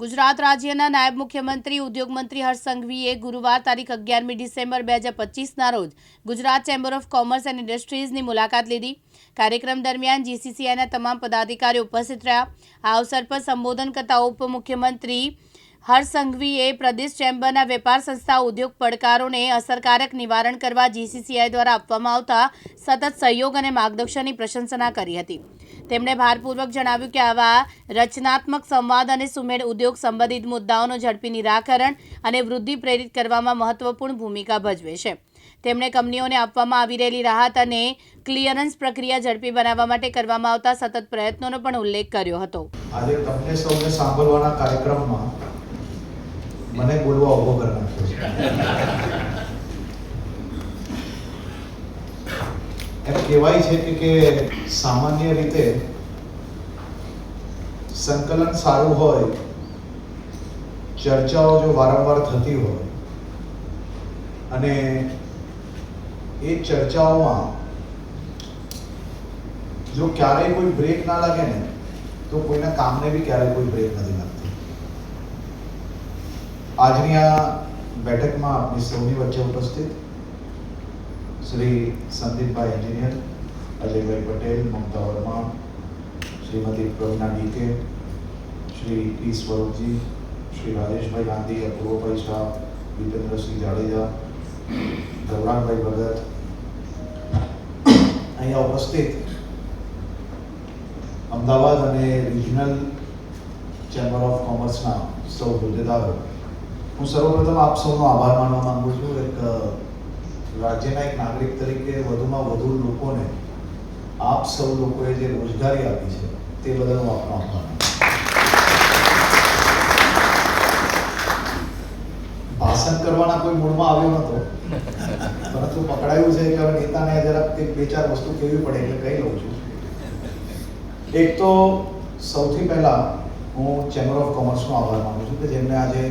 ગુજરાત રાજ્યના નાયબ મુખ્યમંત્રી, ઉદ્યોગ મંત્રી હર્ષ સંઘવીએ ગુરુવાર તારીખ અગિયારમી ડિસેમ્બર બે હજાર પચીસના રોજ Gujarat chamber of commerce and ઇન્ડસ્ટ્રીઝની મુલાકાત લીધી. કાર્યક્રમ દરમિયાન જીસીસીઆઈના તમામ પદાધિકારીઓ ઉપસ્થિત રહ્યા. આ અવસર પર સંબોધન કરતા ઉપમુખ્યમંત્રી હર્ષ સંઘવીએ પ્રદેશ ચેમ્બરના વેપાર સંસ્થા ઉદ્યોગ પડકારોને અસરકારક નિવારણ કરવા જીસીસીઆઈ દ્વારા આપવામાં આવતા સતત સહયોગ અને માર્ગદર્શનની પ્રશંસના કરી હતી. તેમણે ભારપૂર્વક જણાવ્યું કે આવા રચનાત્મક સંવાદ અને સુમેળ ઉદ્યોગ સંબંધિત મુદ્દાઓનું ઝડપી નિરાકરણ અને વૃદ્ધિ પ્રેરિત કરવામાં મહત્વપૂર્ણ ભૂમિકા ભજવે છે. તેમણે કંપનીઓને આપવામાં આવી રહેલી રાહત અને ક્લિયરન્સ પ્રક્રિયા ઝડપી બનાવવા માટે કરવામાં આવતા સતત પ્રયત્નોનો પણ ઉલ્લેખ કર્યો હતો. આજે તમને સૌને સાંભળવાના કાર્યક્રમમાં મને બોલવા ઊભો કરી નાખ્યો એમ કહેવાય છે કે સામાન્ય રીતે સંકલન સારું હોય, ચર્ચાઓ જો વારંવાર થતી હોય, અને એ ચર્ચાઓમાં જો ક્યારેય કોઈ બ્રેક ના લાગે ને, તો કોઈના કામને બી ક્યારેય કોઈ બ્રેક નથી લાગતી. આજની આ બેઠકમાં આપની સૌની વચ્ચે ઉપસ્થિત શ્રી સંદીપભાઈ એન્જિનિયર, અજયભાઈ પટેલ, મમતા વર્મા, શ્રીમતી પ્રવીણા ડીકે, શ્રી પી સ્વરૂપજી, શ્રી રાજેશભાઈ ગાંધી, અપૂર્વભાઈ શાહ વિપેન્દ્રસિંહ જાડેજા, ગૌરાંગભાઈ ભગત. અહીંયા ઉપસ્થિત અમદાવાદ અને રિજનલ ચેમ્બર ઓફ કોમર્સના સૌ હોદ્દેદારો હું સર્વપ્રથમ આપ સૌનો આભાર માનવા માંગુ છું. એક રાજ્યના એક નાગરિક તરીકે વધુમાં વધુ લોકોને આપ સૌ લોકોએ જે રોજગારી આપી છે, તે બદલ હું આપનો આભાર ભાષણ કરવાના કોઈ મૂળમાં આવ્યો નહોતો પરંતુ પકડાયું છે કે હવે નેતાને જરાક એક બે ચાર વસ્તુ કહેવી પડે એટલે કહી લઉં છું. એક તો સૌથી પહેલા હું ચેમ્બર ઓફ કોમર્સનો આભાર માનું છું કે જેમને આજે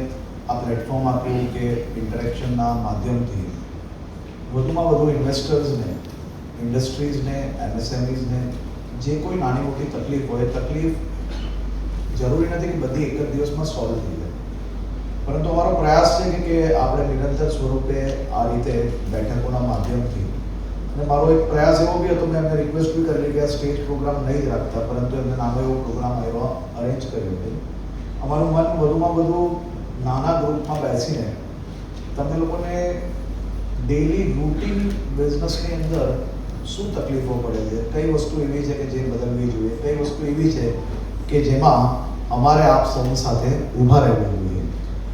આ પ્લેટફોર્મ આપ્યું કે ઇન્ટરેક્શનના માધ્યમથી વધુમાં વધુ ઇન્વેસ્ટર્સને ઇન્ડસ્ટ્રીઝને એમએસએમઈઝને જે કોઈ નાની મોટી તકલીફ હોય તકલીફ જરૂરી નથી કે બધી એક જ દિવસમાં સોલ્વ થઈ જાય પરંતુ અમારો પ્રયાસ છે કે કે આપણે નિરંતર સ્વરૂપે આ રીતે બેઠકોના માધ્યમથી અને મારો એક પ્રયાસ એવો બી હતો મેં એમને રિક્વેસ્ટ બી કરેલી કે આ સ્ટેજ પ્રોગ્રામ નહીં જ રાખતા પરંતુ એમને નાનો એવો પ્રોગ્રામ એવો અરેન્જ કર્યો હતો અમારું મન વધુમાં વધુ નાના ગ્રુપમાં બેસીને તમે લોકોને ડેલી રૂટીન બિઝનેસની અંદર શું તકલીફો પડે છે? કઈ વસ્તુ એવી છે કે જે બદલવી જોઈએ? કઈ વસ્તુ એવી છે કે જેમાં અમારે આપ સૌ સાથે ઊભા રહેવું જોઈએ?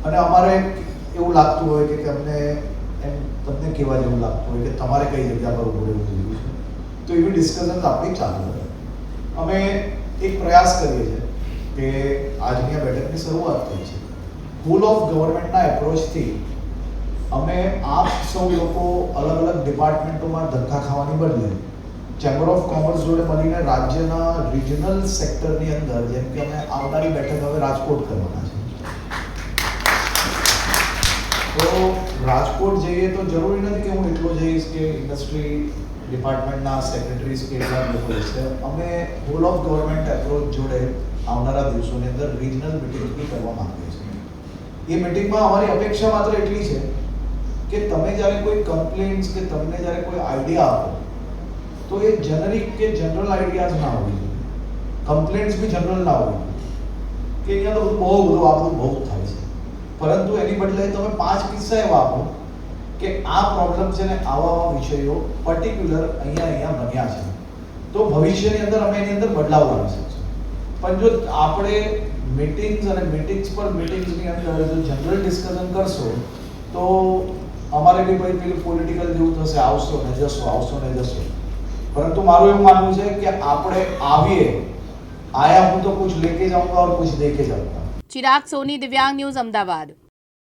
અને અમારે એવું લાગતું હોય કે તમને એમ તમને કેવા જેવું લાગતું હોય કે તમારે કઈ જગ્યા પર ઊભું રહેવું જોઈએ? તો એવી ડિસ્કશન આપણી ચાલુ રહે અમે એક પ્રયાસ કરીએ છીએ કે આજની આ બેઠકની શરૂઆત થઈ છે. હોલ ઓફ ગવર્મેન્ટના એપ્રોચથી અમે આપ સૌ લોકો અલગ અલગ ડિપાર્ટમેન્ટોમાં ધક્કા ખાવાની બદલે ચેમ્બર ઓફ કોમર્સ જોડે મળીને રાજ્યના રિજનલ સેક્ટરની અંદર, જેમ કે અમે આવનારી બેઠક હવે રાજકોટ કરવાના છે. તો રાજકોટ જઈએ તો જરૂરી નથી કે હું એટલો જઈશ કે ઇન્ડસ્ટ્રી ડિપાર્ટમેન્ટના સેક્રેટરીઝ કે લોકો છે. અમે હોલ ઓફ ગવર્મેન્ટ એપ્રોચ જોડે આવનારા દિવસોની અંદર રિજનલ મિટિંગ બી કરવા માંગીએ છીએ. એ મિટિંગમાં અમારી અપેક્ષા માત્ર એટલી છે કે તમે જ્યારે કોઈ કમ્પ્લેન્ટ્સ કે તમને જ્યારે કોઈ આઈડિયા આપો, તો એ જનરિક કે જનરલ આઈડિયાઝ ના હોવી જોઈએ. કમ્પ્લેન્ટ્સ બી જનરલ ના હોવી કે અહીંયા તો બહુ બધું આપણું બહુ થાય છે. પરંતુ એની બદલે તમે પાંચ કિસ્સા એવા આપો કે આ પ્રોબ્લેમ છે ને આવા આવા વિષયો પર્ટિક્યુલર અહીંયા અહીંયા બન્યા છે. તો ભવિષ્યની અંદર અમે એની અંદર બદલાવ લાવી શકશું. પણ જો આપણે મિટિંગ્સ અને મિટિંગ્સ પર મિટિંગ્સની અંદર જો જનરલ ડિસ્કશન કરશો, તો અમારે બી કોઈ પેલું પોલિટિકલ જેવું થશે, આવશો ને જશો, આવશો ને જશો. પરંતુ મારું એવું માનવું છે કે આપણે આવીએ, આયા હું તો કુછ લેકે જાઉંગા ઓર કુછ દેકે જાઉંગા. ચિરાગ સોની, દિવ્યાંગ ન્યૂઝ, અમદાવાદ.